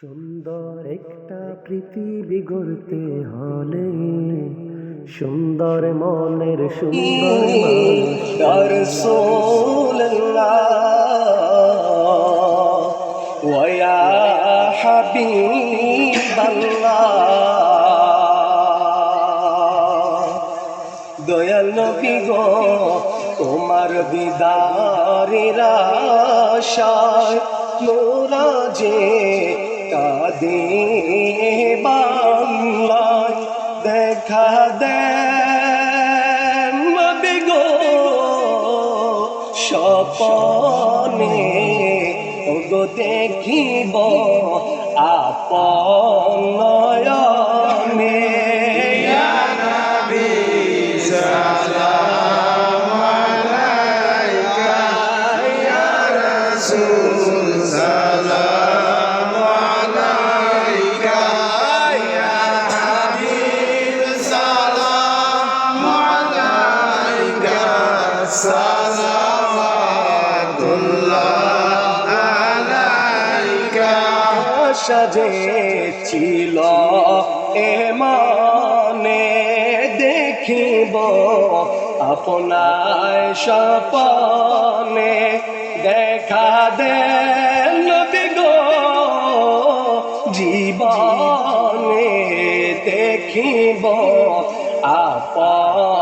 সুন্দর একটা পৃথিবী গড়তে হলে সুন্দর মনের সুন্দর ওয়া দয়াল নবী গো, তোমার বিদারের আশায় মোরা যে কাঁদে বাংলায় দেখা নবী গো। সপনে ওগো দেখিব আপন নয়নে। সাজে ছিল এমানে দেখিব আপনার সপনে দেখা দেন গো জীবনে দেখিব আপন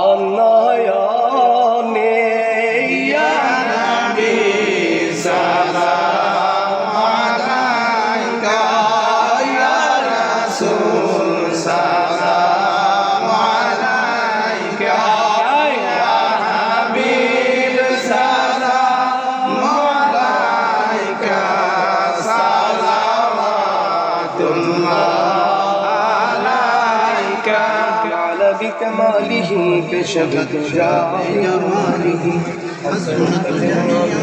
بكماله كشفت جماله حسبنا جميع